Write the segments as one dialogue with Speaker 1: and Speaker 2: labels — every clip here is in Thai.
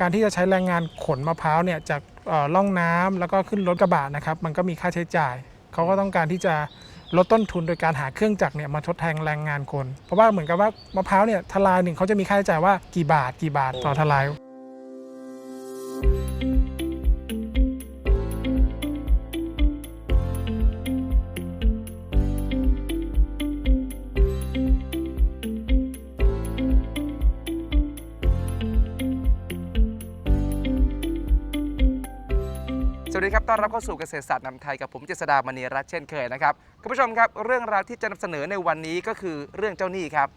Speaker 1: การที่จะใช้แรงงานขนมะพร้าวเนี่ยจากล่องน้ำแล้วก็ขึ้นรถกระบะนะครับ มันก็มีค่าใช้จ่าย เขาก็ต้องการที่จะลดต้นทุนโดยการหาเครื่องจักรเนี่ยมาทดแทนแรงงานคน เพราะว่าเหมือนกับว่ามะพร้าวเนี่ยทลายหนึ่งเขาจะมีค่าใช้จ่ายว่ากี่บาทกี่บาทต่อทลาย
Speaker 2: ดีครับ ต้อนรับเข้าสู่เกษตรศาสตร์นำไทยกับผมเจษดามณีรัตน์เช่นเคยนะครับ คุณผู้ชมครับ เรื่องราวที่จะนำเสนอในวันนี้ก็คือเรื่องเจ้าหนี้ครับ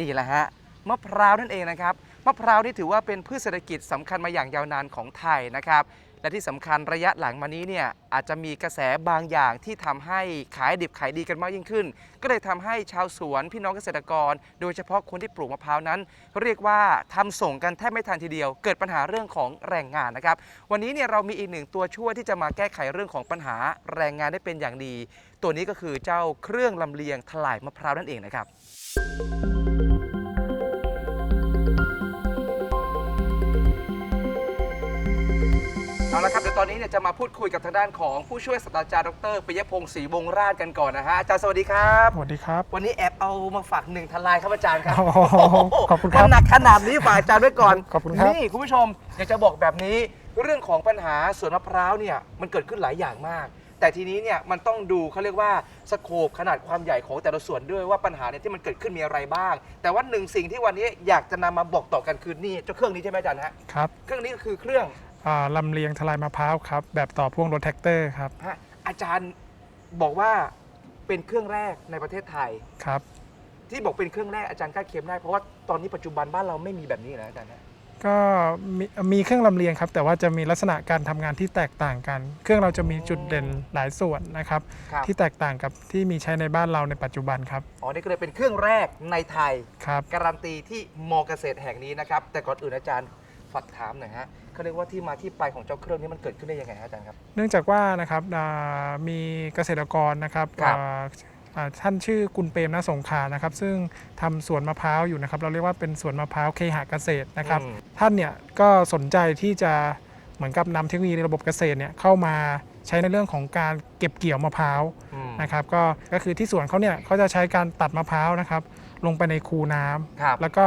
Speaker 2: นี่แหละฮะ มะพร้าวนั่นเองนะครับ มะพร้าวนี่ถือว่าเป็นพืชเศรษฐกิจสำคัญมาอย่างยาวนานของไทยนะครับ และที่สำคัญระยะหลังมานี้เนี่ยอาจจะมีกระแสบางอย่างที่ทำให้ขายดิบขายดีกันมากยิ่งขึ้น ก็เลยทำให้ชาวสวนพี่น้องเกษตรกร โดยเฉพาะคนที่ปลูกมะพร้าวนั้น เรียกว่าทำส่งกันแทบไม่ทันทีเดียว เกิดปัญหาเรื่องของแรงงานนะครับวันนี้เนี่ยเรามีอีกหนึ่งตัวช่วยที่จะมาแก้ไขเรื่องของปัญหาแรงงานได้เป็นอย่างดี ตัวนี้ก็คือเจ้าเครื่องลำเลียงถลายมะพร้าวนั่นเองนะครับ เอาละครับเดี๋ยวตอนนี้เนี่ยจะมาพูดคุยกับทางด้านของผู้ช่วยศาสตราจารย์ดรปิยพงศ์ศรีวงศ์ราชกันก่อนนะฮะอาจารย์สวัสดีครับ
Speaker 1: สวัสดีครับ
Speaker 2: วันนี้แอบเอามาฝากหนึ่งทลายครับอาจารย์ครับ
Speaker 1: โอ้โหขอบคุณครับ
Speaker 2: มันหนักขนาดนี้ฝากอาจารย์ไว้ก่อน
Speaker 1: ขอบคุณครับ
Speaker 2: นี่คุณผู้ชมอยากจะบอกแบบนี้ เรื่องของปัญหาสวนมะพร้าวเนี่ยมันเกิดขึ้นหลายอย่างมาก แต่ทีนี้เนี่ยมันต้องดูเขาเรียกว่าสโคปขนาดความใหญ่ของแต่ละส่วนด้วยว่าปัญหาเนี่ยที่มันเกิดขึ้นมีอะไรบ้าง แต่ว่าหนึ่งสิ่งที่วันนี้อยากจะนำมาบอกต่อกันคือนี่เจ้าเครื่องนี้ใช่ไหมอาจารย์ฮะ
Speaker 1: ครับ
Speaker 2: เครื่องนี้ก็คือเครื่อง
Speaker 1: อ่า ลำเลียงทลายมะพร้าวครับ แบบต่อพ่วงรถแท็กเตอร์ครับ
Speaker 2: ฮะอาจารย์บอกว่าเป็นเครื่องแรกในประเทศไทย
Speaker 1: ครับ
Speaker 2: ที่บอกเป็นเครื่องแรกอาจารย์กล้าเค็มได้เพราะว่าตอนนี้ปัจจุบันบ้านเราไม่มีแบบนี้นะอาจารย์นะ
Speaker 1: ก็มีมีเครื่องลำเลียงครับ แต่ว่าจะมีลักษณะการทำงานที่แตกต่างกัน เครื่องเราจะมีจุดเด่นหลายส่วนนะครับ
Speaker 2: ครับ
Speaker 1: ที่แตกต่างกับที่มีใช้ในบ้านเราในปัจจุบันครับ
Speaker 2: อ๋อนี่ก็เลยเป็นเครื่องแรกในไทย
Speaker 1: ครับ
Speaker 2: การันตีที่มอเกษตรแห่งนี้นะครับ แต่ก่อนอื่นอาจารย์ ฝากถามหน่อยฮะเขาเรียกว่าที่มาที่ไปของเจ้าเครื่องนี้มันเกิดขึ้นได้ยังไงฮะอาจารย์ครับ
Speaker 1: เนื่องจากว่านะครับอ่ามีเกษตรกรนะครับ
Speaker 2: ครับ
Speaker 1: อ่าอ่าท่านชื่อกุลเปรมนาสงขลานะครับ ซึ่งทำสวนมะพร้าวอยู่นะครับ เราเรียกว่าเป็นสวนมะพร้าวเคหะเกษตรนะครับ
Speaker 2: อืม
Speaker 1: ท่านเนี่ยก็สนใจที่จะเหมือนกับนำเทคโนโลยีในระบบเกษตรเนี่ยเข้ามาใช้ในเรื่องของการเก็บเกี่ยวมะพร้าว
Speaker 2: อืม
Speaker 1: นะครับก็ก็คือที่สวนเขาเนี่ยเขาจะใช้การตัดมะพร้าวนะครับ ลงไปในคูน้ำ
Speaker 2: ครับ
Speaker 1: แล้วก็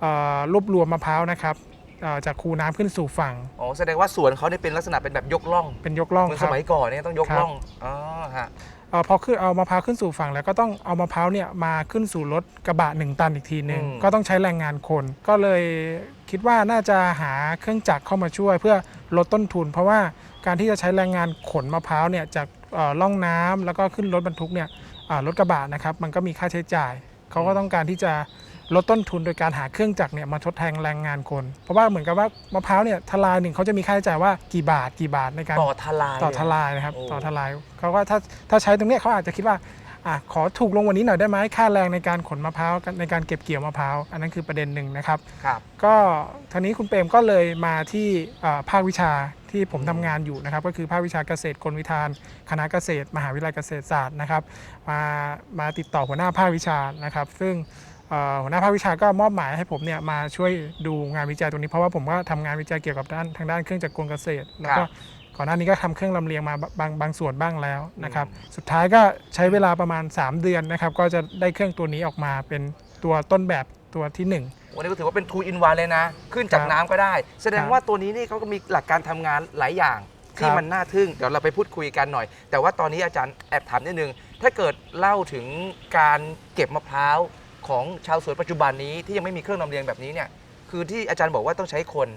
Speaker 1: เอ่อรวบรวมมะพร้าวนะครับ เอ่อจากคูน้ำขึ้นสู่ฝั่ง
Speaker 2: อ๋อแสดงว่าสวนเขาเนี่ยเป็นลักษณะเป็นแบบยกล่อง
Speaker 1: เป็นยกล่อง
Speaker 2: เหมือน
Speaker 1: ค
Speaker 2: ส
Speaker 1: รับ
Speaker 2: มัยก่อนเนี่ยต้องยก
Speaker 1: ครับ
Speaker 2: ล่องอ๋อฮะ
Speaker 1: เอ่อพอขึ้นเอามะพร้าวขึ้นสู่ฝั่งแล้วก็ต้องเอามะพร้าวเนี่ยมาขึ้นสู่รถกระบะหนึ่งตันอีกทีหนึ่งก็ต้องใช้แรงงานคน ก็เลยคิดว่าน่าจะหาเครื่องจักรเข้ามาช่วยเพื่อลดต้นทุน เพราะว่าการที่จะใช้แรงงานขนมะพร้าวเนี่ยจากเอ่อล่องน้ำแล้วก็ขึ้นรถบรรทุกเนี่ยอ่ารถกระบะนะครับมันก็มีค่าใช้จ่ายเขาก็ต้องการที่จะ ลดต้นทุนโดยการหาเครื่องจักรเนี่ยมาทดแทนแรงงานคน เพราะว่าเหมือนกับว่ามะพร้าวเนี่ยทลายหนึ่งเขาจะมีค่าใช้จ่ายว่ากี่บาทกี่บาทในการ
Speaker 2: ต่อทลาย
Speaker 1: ต่อ
Speaker 2: เลย
Speaker 1: ทลายนะครับ
Speaker 2: โอ้
Speaker 1: ต่อทลายเขาก็ถ้าถ้าใช้ตรงเนี้ยเขาอาจจะคิดว่าอะขอถูกลงวันนี้หน่อยได้ไหมค่าแรงในการขนมะพร้าวในการเก็บเกี่ยวมะพร้าวอันนั้นคือประเด็นหนึ่งนะครับ
Speaker 2: ครับ
Speaker 1: ก็ทีนี้คุณเปรมก็เลยมาที่อ่าภาควิชาที่ผมทำงานอยู่นะครับ ก็คือภาควิชาเกษตรกลวิทาน คณะเกษตร มหาวิทยาลัยเกษตรศาสตร์นะครับ มามาติดต่อหัวหน้าภาควิชานะครับ ซึ่งเอ่อ หัวหน้าภาควิชาก็มอบหมายให้ผมเนี่ยมาช่วยดูงานวิจัยตรงนี้เพราะว่าผมก็ทำงานวิจัยเกี่ยวกับด้านทางด้านเครื่องจักรกลเกษตร แล้วก็ก่อนหน้านี้ก็ทำเครื่องลำเลียงมาบางบางส่วนบ้างแล้วนะครับสุดท้ายก็ใช้เวลาประมาณ 3 เดือนนะครับก็จะได้เครื่องตัวนี้ออกมาเป็นตัวต้นแบบตัวที่หนึ่ง
Speaker 2: วันนี้ก็ถือว่าเป็น two in one เลยนะ ขึ้นจาก
Speaker 1: ครับ
Speaker 2: น้ำก็ได้ แสดง
Speaker 1: ครับ
Speaker 2: ว่าตัวนี้นี่เขาก็มีหลักการทำงานหลายอย่างที่
Speaker 1: ครับ
Speaker 2: มันน่าทึ่งเดี๋ยวเราไปพูดคุยกันหน่อย แต่ว่าตอนนี้อาจารย์แอบถามนิดนึงถ้าเกิดเล่าถึงการเก็บมะพร้าว ของชาวสวนปัจจุบันนี้ที่ยังไม่มีเครื่องลำเลียงแบบนี้เนี่ยคือที่อาจารย์บอกว่าต้องใช้คน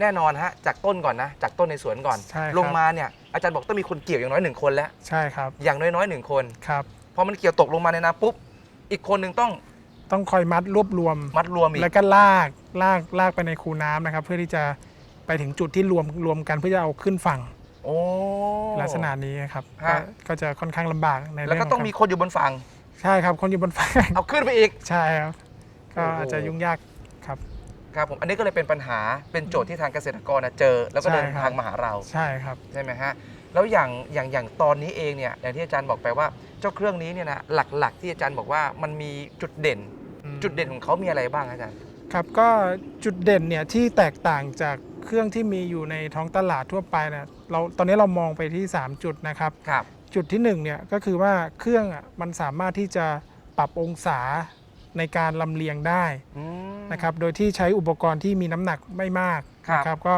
Speaker 2: แน่นอนฮะจากต้นก่อนนะจากต้นในสวนก่อน
Speaker 1: ใช่ครับ
Speaker 2: ลงมาเนี่ยอาจารย์บอกต้องมีคนเกี่ยวอย่างน้อยหนึ่งคนแล้ว
Speaker 1: ใช่ครับ
Speaker 2: อย่างน้อยๆหนึ่งคน
Speaker 1: ครับ
Speaker 2: พอมันเกี่ยวตกลงมาในน้ำปุ๊บอีกคนหนึ่งต้อง
Speaker 1: ต้องคอยมัดรวบรวม
Speaker 2: มัดรวมอีก
Speaker 1: แล้วก็ลากลากลากไปในคูน้ำนะครับ เพื่อที่จะไปถึงจุดที่รวมรวมกันเพื่อจะเอาขึ้นฝั่ง
Speaker 2: โอ้
Speaker 1: ลักษณะนี้ครับ
Speaker 2: ฮะ
Speaker 1: ก็ก็จะค่อนข้างลำบากใน
Speaker 2: แล้ว
Speaker 1: เรื่
Speaker 2: ก็
Speaker 1: อง
Speaker 2: ต้องมีคนอยู่บนฝั่ง
Speaker 1: ใช่ครับคนอยู่บนฝั่ง
Speaker 2: เอาขึ้นไปอีก
Speaker 1: ใช่ครับ ก็
Speaker 2: โอ้โห
Speaker 1: อาจจะยุ่งยากครับ
Speaker 2: ครับผมอันนี้ก็เลยเป็นปัญหาเป็นโจทย์ที่ทางเกษตรกรน่ะเจอ แล้วก็
Speaker 1: ใช่
Speaker 2: เดิน
Speaker 1: ครับ
Speaker 2: ทางมาหาเรา
Speaker 1: ใช่ครับ
Speaker 2: ใช่ไหมฮะแล้วอย่างอย่างอย่างตอนนี้เองเนี่ยอย่างที่อาจารย์บอกไปว่าเจ้าเครื่องนี้เนี่ยนะหลักๆ ที่อาจารย์บอกว่ามันมีจุดเด่น
Speaker 1: อืม
Speaker 2: จุดเด่นของเขามีอะไรบ้างอาจารย์
Speaker 1: ครับก็จุดเด่นเนี่ยที่แตกต่างจากเครื่องที่มีอยู่ในท้องตลาดทั่วไปเนี่ยเราตอนนี้เรามองไปที่ 3 จุดนะครับ
Speaker 2: ครับ
Speaker 1: จุดที่1เนี่ยก็คือว่าเครื่องอะมันสามารถที่จะปรับองศาในการลำเลียงได้
Speaker 2: อืม
Speaker 1: นะครับโดยที่ใช้อุปกรณ์ที่มีน้ำหนักไม่มาก
Speaker 2: ครับ
Speaker 1: นะครับก็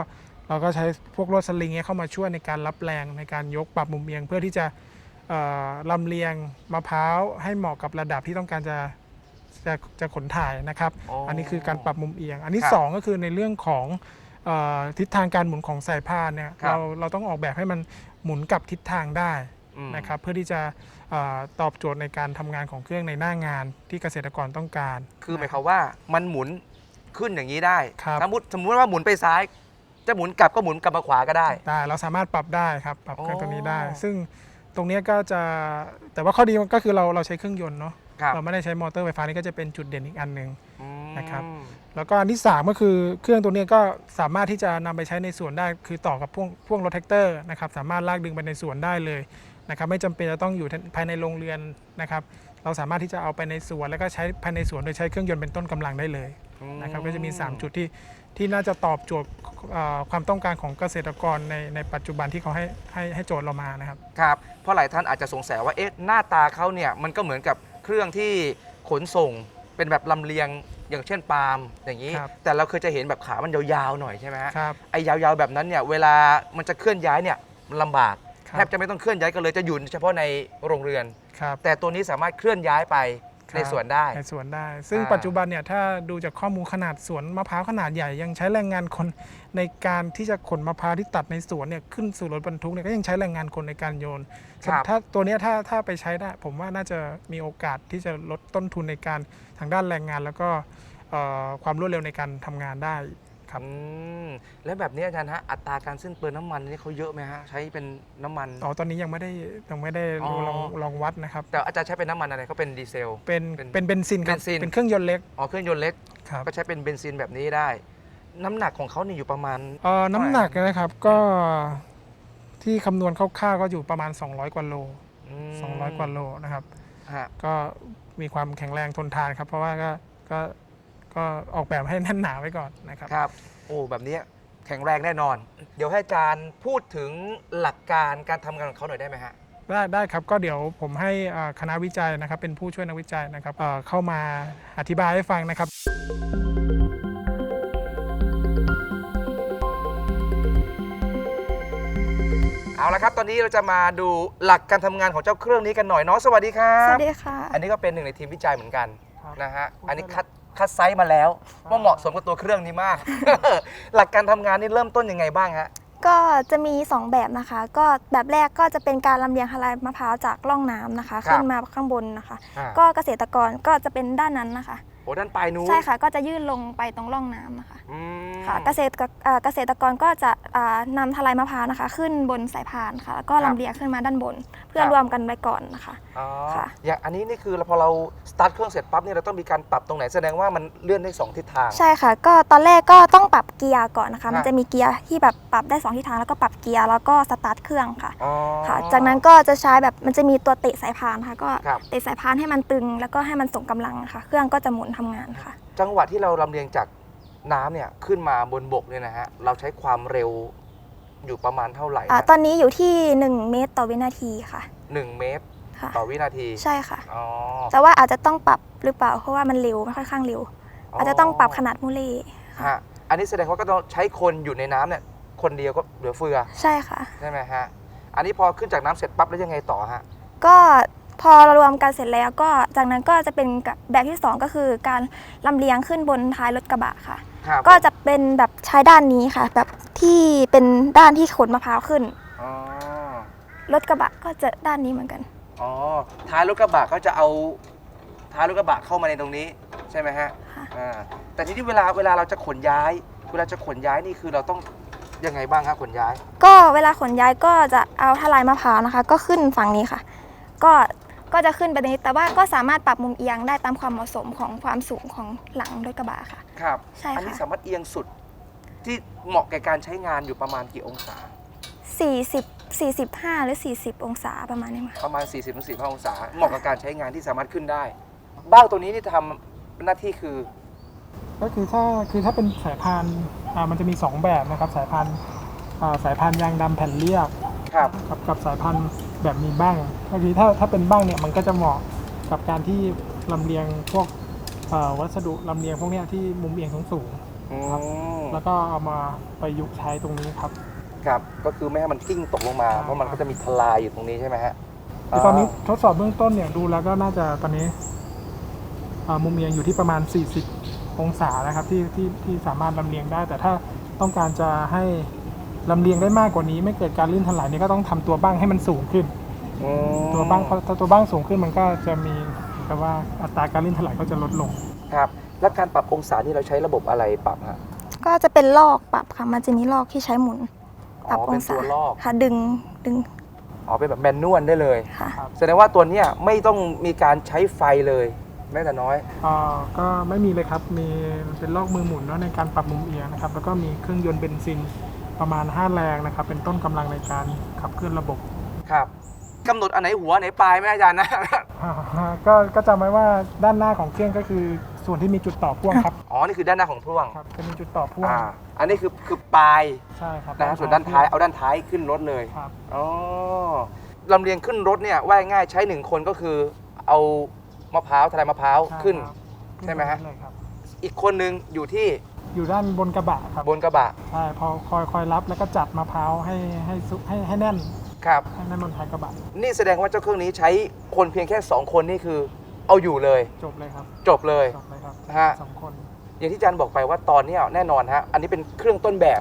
Speaker 1: เราก็ใช้พวกรถสลิงเนี่ยเข้ามาช่วยในการรับแรงในการยกปรับมุมเอียง เพื่อที่จะเอ่อลำเลียงมะพร้าวให้เหมาะกับระดับที่ต้องการจะจะจะขนถ่ายนะครับ อันนี้คือการปรับมุมเอียง อันที่
Speaker 2: ครับ
Speaker 1: สองก็คือในเรื่องของเออทิศทางการหมุนของสายพานเนี่ย
Speaker 2: ครับ
Speaker 1: เราเราต้องออกแบบให้มันหมุนกลับทิศทางได้
Speaker 2: อืม
Speaker 1: นะครับเพื่อที่จะเออตอบโจทย์ในการทำงานของเครื่องในหน้างานที่เกษตรกรต้องการ
Speaker 2: คือหมายความว่ามันหมุนขึ้นอย่างนี้ได้
Speaker 1: ครับ
Speaker 2: สมมติสมมติว่าหมุนไปซ้าย จะหมุนกลับก็หมุนกลับมาขวาก็ได้
Speaker 1: ได้เราสามารถปรับได้ครับปรับเครื่อง
Speaker 2: อ๋อ
Speaker 1: ตัวนี้ได้ ซึ่งตรงเนี้ยก็จะแต่ว่าข้อดีก็คือเราเราใช้เครื่องยนต์เนาะ
Speaker 2: ครับ
Speaker 1: เราไม่ได้ใช้มอเตอร์ไฟฟ้านี่ก็จะเป็นจุดเด่นอีกอันหนึ่ง
Speaker 2: อืม
Speaker 1: นะครับแล้วก็อันที่ 3 ก็คือเครื่องตัวเนี้ยก็สามารถที่จะนำไปใช้ในสวนได้ คือต่อกับพ่วงพ่วงรถแท็กเตอร์นะครับสามารถลากดึงไปในสวนได้เลย นะครับไม่จำเป็นจะต้องอยู่ภายในโรงเรือนนะครับ เราสามารถที่จะเอาไปในสวนแล้วก็ใช้ภายในสวนโดยใช้เครื่องยนต์เป็นต้นกำลังได้เลย
Speaker 2: อื
Speaker 1: นะครับก็จะมี 3 จุดที่ที่น่าจะตอบโจทย์เอ่อความต้องการของเกษตรกรในในปัจจุบันที่เขาให้ให้ให้โจทย์เรามานะครับ
Speaker 2: ครับเพราะหลายท่านอาจจะสงสัยว่าเอ๊ะหน้าตาเขาเนี่ยมันก็เหมือนกับเครื่องที่ขนส่งเป็นแบบลำเลียงอย่างเช่นปาล์มอย่างนี้
Speaker 1: ครับ
Speaker 2: แต่เราเคยจะเห็นแบบขามันยาวๆหน่อยใช่ไหมฮะ
Speaker 1: ครับ
Speaker 2: ไอ้ยาวๆแบบนั้นเนี่ยเวลามันจะเคลื่อนย้ายเนี่ยมันลำบาก
Speaker 1: ครับ
Speaker 2: แทบจะไม่ต้องเคลื่อนย้ายกันเลยจะอยู่เฉพาะในโรงเรือน
Speaker 1: ครับ
Speaker 2: แต่ตัวนี้สามารถเคลื่อนย้ายไป
Speaker 1: ครับ
Speaker 2: ในสวนได้
Speaker 1: ในสวนได้ ซึ่ง
Speaker 2: อ่า
Speaker 1: ปัจจุบันเนี่ยถ้าดูจากข้อมูลขนาดสวนมะพร้าวขนาดใหญ่ยังใช้แรงงานคนในการที่จะขนมะพร้าวที่ตัดในสวนเนี่ยขึ้นสู่รถบรรทุกเนี่ยก็ยังใช้แรงงานคนในการโยน
Speaker 2: ครับ
Speaker 1: ถ้าตัวเนี้ยถ้าถ้าไปใช้ได้ ผมว่าน่าจะมีโอกาสที่จะลดต้นทุนในการทางด้านแรงงาน แล้วก็เอ่อความรวดเร็วในการทำงานได้ ครับ
Speaker 2: อืมแล้วแบบนี้อาจารย์ฮะอัตราการสิ้นเปลืองน้ำมันนี่เขาเยอะไหมฮะใช้เป็นน้ำมัน
Speaker 1: อ๋อตอนนี้ยังไม่ได้ยังไม่ได้
Speaker 2: อ๋อ
Speaker 1: ลองลองวัดนะครับ
Speaker 2: แต่อาจารย์ใช้เป็นน้ำมันอะไรเขาเป็นดีเซล
Speaker 1: เป็น
Speaker 2: เป็น
Speaker 1: เป็นเบนซินครับ
Speaker 2: เบนซิน
Speaker 1: เป็นเครื่องยนต์เล็ก
Speaker 2: อ๋อเครื่องยนต์เล็ก
Speaker 1: ครับ
Speaker 2: ก็ใช้เป็นเบนซินแบบนี้ได้ น้ำหนักของเขานี่อยู่ประมาณ
Speaker 1: เอ่อน้ำหนักนะครับก็ที่คำนวณคร่าวๆก็อยู่ประมาณ 200 กว่าโล
Speaker 2: ม
Speaker 1: 200 กว่าโลนะครับ
Speaker 2: ฮะ
Speaker 1: ก็มีความแข็งแรงทนทานครับ เพราะว่าก็ก็ ก็ออกแบบให้แน่นหนาไว้ก่อนนะครับ
Speaker 2: ครับ โอ้แบบนี้แข็งแรงแน่นอน เดี๋ยวให้อาจารย์พูดถึงหลักการการทำงานของเขาหน่อยได้ไหมฮะ
Speaker 1: ได้ได้ครับก็เดี๋ยวผมให้อ่าคณะวิจัยนะครับ เป็นผู้ช่วยนักวิจัยนะครับเอ่อเข้ามาอธิบายให้ฟังนะครับ
Speaker 2: เอาละครับ ตอนนี้เราจะมาดูหลักการทำงานของเจ้าเครื่องนี้กันหน่อยเนาะสวัสดีครั
Speaker 3: ส
Speaker 2: บ
Speaker 3: วัสดีค่ะ
Speaker 2: อันนี้ก็เป็นหนึ่งในทีมวิจัยเหมือนกัน
Speaker 1: ครับ
Speaker 2: นะฮะ
Speaker 1: ผู้ช่วย
Speaker 2: อันนี้คัด คัดไซส์มาแล้ว ว่าเหมาะสมกับตัวเครื่องนี้มาก หลักการทำงานนี่เริ่มต้นยังไงบ้างฮะ
Speaker 3: ก็จะมี 2 แบบนะคะ ก็แบบแรกก็จะเป็นการลำเลียงทลายมะพร้าวจากร่องน้ำนะคะ
Speaker 2: ครับ
Speaker 3: ขึ้นมาข้างบนนะคะ
Speaker 2: อ่า
Speaker 3: ก็เกษตรกรก็จะเป็นด้านนั้นนะคะ
Speaker 2: โอ้ด้านปลายนู้น
Speaker 3: ใช่ค่ะ ก็จะยื่นลงไปตรงร่องน้ำนะคะ
Speaker 2: อืม
Speaker 3: ค่ะเกษตรกเอ่อเกษตรกรก็จะอ่านำทลายมะพร้าวนะคะ ขึ้นบนสายพานค่ะ แล้วก็
Speaker 2: ครับ
Speaker 3: ลำเลียงขึ้นมาด้านบน เพื่อ
Speaker 2: ครับ
Speaker 3: รวมกันไว้ก่อนนะคะ
Speaker 2: อ๋อ
Speaker 3: ค่ะ
Speaker 2: อย่างอันนี้นี่คือพอเราสตาร์ทเครื่องเสร็จปั๊บนี่เราต้องมีการปรับตรงไหนแสดงว่ามันเลื่อนได้สองทิศทาง
Speaker 3: ใช่ค่ะ ก็ตอนแรกก็ต้องปรับเกียร์ก่อนนะคะ
Speaker 2: ครับ
Speaker 3: มันจะมีเกียร์ที่แบบปรับได้สองทิศทางแล้วก็ปรับเกียร์แล้วก็สตาร์ทเครื่องค่ะ
Speaker 2: อ๋อ
Speaker 3: ค่ะ จากนั้นก็จะใช้แบบมันจะมีตัวเตะสายพานค่ะ ก็
Speaker 2: ครับ
Speaker 3: เตะสายพานให้มันตึงแล้วก็ให้มันส่งกำลังค่ะ เครื่องก็จะหมุนทำงานค่ะ
Speaker 2: จังหวะที่เราลำเลียงจากน้ำเนี่ยขึ้นมาบนบกเนี่ยนะฮะเราใช้ความเร็วอยู่ประมาณเท่าไหร่
Speaker 3: อ่า
Speaker 2: ฮะ
Speaker 3: ตอนนี้อยู่ที่ 1 เมตรต่อวินาทีค่ะ
Speaker 2: หนึ่งเมตร
Speaker 3: ค่ะ
Speaker 2: ต่อวินาที
Speaker 3: ใช่ค่ะ
Speaker 2: อ๋อ
Speaker 3: แต่ว่าอาจจะต้องปรับหรือเปล่าเพราะว่ามันเร็วมันค่อนข้างเร็ว อาจจะต้องปรับขนาดมูเล่
Speaker 2: ฮะอันนี้แสดงว่าก็ต้องใช้คนอยู่ในน้ำเนี่ยคนเดียวก็เหลือเฟือ
Speaker 3: ใช่ค่ะ
Speaker 2: ใช่ไหมฮะอันนี้พอขึ้นจากน้ำเสร็จปั๊บแล้วยังไงต่อฮะ
Speaker 3: ก็ พอเรารวมกันเสร็จแล้วก็จากนั้นก็จะเป็นกับแบบที่ 2 ก็คือการลำเลียงขึ้นบนท้ายรถกระบะค่ะ
Speaker 2: ครับ
Speaker 3: ก็จะเป็นแบบใช้ด้านนี้ค่ะ แบบที่เป็นด้านที่ขนมะพร้าวขึ้น
Speaker 2: อ๋อ
Speaker 3: รถกระบะก็จะด้านนี้เหมือนกัน
Speaker 2: อ๋อท้ายรถกระบะก็จะเอาท้ายรถกระบะเข้ามาในตรงนี้ใช่ไหมฮะ
Speaker 3: ค่ะ
Speaker 2: อ่าแต่ทีนี้เวลาเวลาเราจะขนย้าย เวลาจะขนย้ายนี่คือเราต้องยังไงบ้างครับขนย้าย
Speaker 3: ก็เวลาขนย้ายก็จะเอาทลายมะพร้าวนะคะ ก็ขึ้นฝั่งนี้ค่ะ ก็ ก็จะขึ้นไปตรงนี้ แต่ว่าก็สามารถปรับมุมเอียงได้ตามความเหมาะสมของความสูงของหลังรถกระบะค่ะ
Speaker 2: ครับ
Speaker 3: ใช่
Speaker 2: อันี้
Speaker 3: ค่ะ
Speaker 2: สามารถเอียงสุดที่เหมาะแก่การใช้งานอยู่ประมาณกี่องศา
Speaker 3: 40 45 หรือ 40 องศาประมาณนี้ค่ะ
Speaker 2: ประมาณ 40-45องศา เหมาะกับการใช้งานที่สามารถขึ้นได้บ้างตัวนี้นี่ทำหน้าที่คือ
Speaker 1: ก็คือถ้าคือถ้าเป็นสายพันธุ์อ่ามันจะมี 2 แบบนะครับ สายพันธุ์อ่าสายพันธุ์ยางดำแผ่นเรียบ
Speaker 2: ครับ
Speaker 1: กับกับสายพันธุ์ แบบมีบ้างก็คือถ้าถ้าเป็นบ้างเนี่ยมันก็จะเหมาะกับการที่ลำเลียงพวกเอ่อวัสดุลำเลียงพวกเนี้ยที่มุมเอียงสูง
Speaker 2: อืม
Speaker 1: ๆแล้วก็เอามาประยุกต์ใช้ตรงนี้ครับ
Speaker 2: ครับก็คือไม่ให้มันกิ้งตกลงมา เพราะมันก็จะมีทลายอยู่ตรงนี้ใช่ไหมฮะ
Speaker 1: คือตอนนี้ทดสอบเบื้องต้นเนี่ยดูแล้วก็น่าจะตอนนี้อ่ามุมเอียงอยู่ที่ประมาณ 40 องศานะครับที่ที่ที่สามารถลำเลียงได้ แต่ถ้าต้องการจะให้ ลำเลียงได้มากกว่านี้ไม่เกิดการลื่นถลายเนี่ยก็ต้องทำตัวบ้างให้มันสูงขึ้น
Speaker 2: อืม
Speaker 1: ตัวบ้างพอถ้าตัวบ้างสูงขึ้นมันก็จะมีแต่ว่าอัตราการลื่นถลายก็จะลดลง
Speaker 2: ครับ แล้วการปรับองศานี่เราใช้ระบบอะไรปรับฮะ
Speaker 3: ก็จะเป็นลอกปรับค่ะ มันจะมีลอกที่ใช้หมุนป
Speaker 2: อ๋
Speaker 3: รับ
Speaker 2: อ
Speaker 3: อ
Speaker 2: เป็
Speaker 3: ง
Speaker 2: น
Speaker 3: ศา
Speaker 2: ตัวลอก
Speaker 3: ค่ะ ดึงดึง
Speaker 2: อ๋อเป็นแบบแมนนวลได้เลย
Speaker 3: ค่ะ
Speaker 2: แสดงว่าตัวเนี้ยไม่ต้องมีการใช้ไฟเลยแม้แต่น้อย
Speaker 1: อ่าก็ไม่มีเลยครับ มีเป็นลอกมือหมุนเนาะในการปรับมุมเอียงนะครับ แล้วก็มีเครื่องยนต์เบนซิน ประมาณ 5 แรงนะครับ เป็นต้นกำลังในการขับเคลื่อนระบบ
Speaker 2: ครับกำหนดอันไหนหัวอันไหนปลายไหมอาจารย์นะ
Speaker 1: อ่าก็ก็จำไว้ว่าด้านหน้าของเครื่องก็คือส่วนที่มีจุดต่อพ่วงครับ
Speaker 2: อ๋อ นี่คือด้านหน้าของพ่วง
Speaker 1: ครับจะมีจุดต่อพ่วง
Speaker 2: อ่าอันนี้คือคือปลาย
Speaker 1: ใช่ครับ
Speaker 2: นะฮะส่วนด้านท้ายเอาด้านท้ายขึ้นรถเลย
Speaker 1: ครับ
Speaker 2: อ๋อลำเลียงขึ้นรถเนี่ยว่าง่ายๆใช้หนึ่งคนก็คือ เอามะพร้าวทลายมะพร้าว
Speaker 1: ใช่
Speaker 2: ขึ้น
Speaker 1: ครับ
Speaker 2: ใช่ไหมฮะ
Speaker 1: ขึ้นเลยครับ
Speaker 2: อีกคนนึงอยู่ที่
Speaker 1: อยู่ด้านบนกระบะครับ
Speaker 2: บนกระบะ
Speaker 1: ใช่พอคอยคอยรับแล้วก็จัดมะพร้าวให้ให้ซุให้ให้แน่น
Speaker 2: ครับ
Speaker 1: ให้แน่นบนท้ายกระบะ
Speaker 2: นี่แสดงว่าเจ้าเครื่องนี้ใช้คนเพียงแค่ 2 คนนี่คือ เอาอยู่เลย
Speaker 1: จบเลยครับ
Speaker 2: จบเลย
Speaker 1: จบเลยครับ
Speaker 2: นะฮะ
Speaker 1: สองคน
Speaker 2: อย่างที่อาจารย์บอกไปว่าตอนเนี้ยแน่นอนฮะ อันนี้เป็นเครื่องต้นแบบ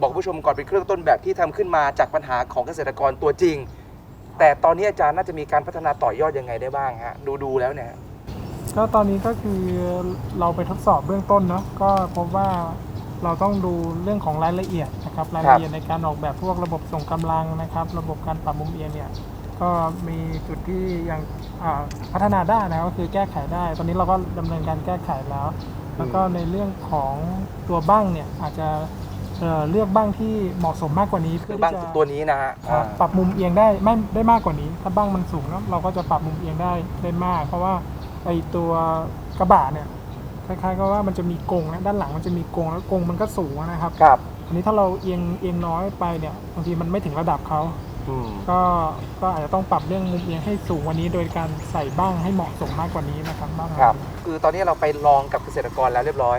Speaker 2: บอกผู้ชมก่อนเป็นเครื่องต้นแบบที่ทำขึ้นมาจากปัญหาของเกษตรกรตัวจริง แต่ตอนนี้อาจารย์น่าจะมีการพัฒนาต่อยอดยังไงได้บ้างฮะ ดูดูๆแล้วเนี่ย
Speaker 1: ก็ตอนนี้ก็คือเราไปทดสอบเบื้องต้นเนาะก็พบว่าเราต้องดูเรื่องของรายละเอียดนะครับรายละเอียดในการออกแบบพวกระบบส่งกำลังนะครับ ระบบการปรับมุมเอียงเนี่ยก็มีจุดที่ยังอ่าพัฒนาได้นะก็คือแก้ไขได้ ตอนนี้เราก็ดำเนินการแก้ไขแล้ว แล้วก็ในเรื่องของตัวบ้างเนี่ยอาจจะเอ่อเลือกบ้างที่เหมาะสมมากกว่านี้
Speaker 2: คื
Speaker 1: เพื่
Speaker 2: อ
Speaker 1: อ
Speaker 2: บ้าง
Speaker 1: ที่จะ
Speaker 2: ตัวนี้นะฮะ
Speaker 1: ครับ
Speaker 2: อ่า
Speaker 1: ปรับมุมเอียงได้ไม่ได้มากกว่านี้ ถ้าบ้างมันสูงแล้วเราก็จะปรับมุมเอียงได้ได้มาก เพราะว่า ไอตัวกระบะเนี่ยคล้ายๆกับว่ามันจะมีกรงนะด้านหลังมันจะมีกรงแล้วกรงมันก็สูงนะครับ
Speaker 2: ครับ
Speaker 1: อันนี้ถ้าเราเอียงเอียงน้อยไปเนี่ยบางทีมันไม่ถึงระดับเขา
Speaker 2: อืม
Speaker 1: ก็ก็อาจจะต้องปรับเรื่องมุมเอียงให้สูงกว่านี้ โดยการใส่บ้างให้เหมาะสมมากกว่านี้นะครับบ้าง
Speaker 2: ครับ คือตอนนี้เราไปลองกับเกษตรกรแล้วเรียบร้อย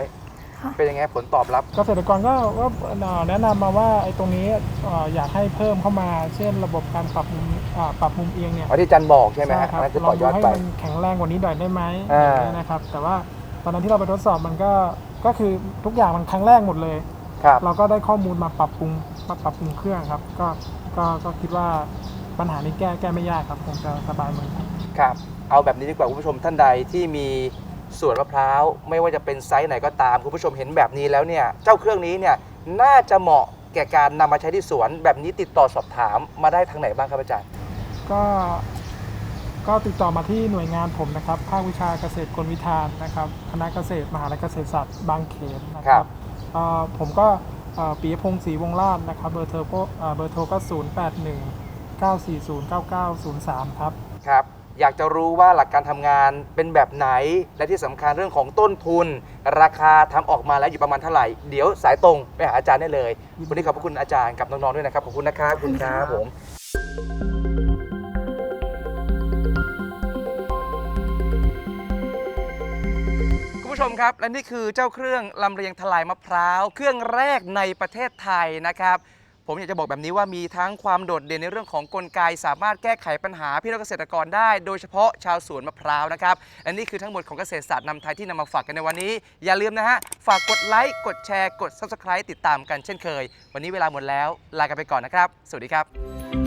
Speaker 3: ค่ะ
Speaker 2: เป็นยังไงผลตอบรับ
Speaker 1: เกษตรกรก็ก็เอ่อแนะนำมาว่าไอ้ตรงนี้เอ่ออยากให้เพิ่มเข้ามา เช่นระบบการปรับมุมอ่าปรับมุมเอียงเนี่ย
Speaker 2: อ๋อที่อาจารย์บอกใช่ไหมฮะ
Speaker 1: ครั
Speaker 2: อันนั้นจะ
Speaker 1: ล
Speaker 2: ต่
Speaker 1: อง
Speaker 2: อย
Speaker 1: ดู
Speaker 2: อด
Speaker 1: ให้
Speaker 2: ไป
Speaker 1: มันแข็งแรงกว่านี้หน่อยได้ไหม
Speaker 2: อ่า
Speaker 1: อย่างนี้นะครับ แต่ว่าตอนนั้นที่เราไปทดสอบมันก็ก็คือทุกอย่างมันครั้งแรกหมดเลย
Speaker 2: ครับ
Speaker 1: เราก็ได้ข้อมูลมาปรับปรุงมาปรับปรุงเครื่องครับก็ก็ก็คิดว่าปัญหานี้แก้แก้ไม่ยากครับคงจะสบายมือครับ
Speaker 2: ครับ เอาแบบนี้ดีกว่าคุณผู้ชมท่านใดที่มี สวนมะพร้าวไม่ว่าจะเป็นไซส์ไหนก็ตาม คุณผู้ชมเห็นแบบนี้แล้วเนี่ยเจ้าเครื่องนี้เนี่ยน่าจะเหมาะแก่การนำมาใช้ที่สวน แบบนี้ติดต่อสอบถามมาได้ทางไหนบ้างครับอาจารย์
Speaker 1: ก็ก็ติดต่อมาที่หน่วยงานผมนะครับ ภาควิชาเกษตรกลวิทานนะครับ คณะเกษตร มหาลัยเกษตรศาสตร์บางเขนนะค
Speaker 2: ครั
Speaker 1: รับบ เอ่อผมก็เอ่อปียพงศ์ศรีวงศ์ราชนะครับ เบอร์โทรก็เอ่อเบอร์โทรก็ 0 8 1 9 4 0 9 9 0 3 ครับ
Speaker 2: ครับ อยากจะรู้ว่าหลักการทำงานเป็นแบบไหน และที่สำคัญเรื่องของต้นทุน ราคาทำออกมาแล้วอยู่ประมาณเท่าไหร่ เดี๋ยวสายตรงไปหาอาจารย์ได้เลย วันนี้ขอบพระคุณอาจารย์กับน้องๆด้วยนะครับ ขอบคุณนะครับขอบคุณครับผม คุณผู้ชมครับและนี่คือเจ้าเครื่องลำเลียงทลายมะพร้าว เครื่องแรกในประเทศไทยนะครับ ผมอยากจะบอกแบบนี้ว่ามีทั้งความโดดเด่นในเรื่องของกลไก สามารถแก้ไขปัญหาพี่น้องเกษตรกรได้ โดยเฉพาะชาวสวนมะพร้าวนะครับและนี่คือทั้งหมดของเกษตรศาสตร์นำไทยที่นำมาฝากกันในวันนี้ อย่าลืมนะฮะฝากกดไลค์กดแชร์กด Subscribe ติดตามกันเช่นเคย วันนี้เวลาหมดแล้วลากันไปก่อนนะครับ สวัสดีครับ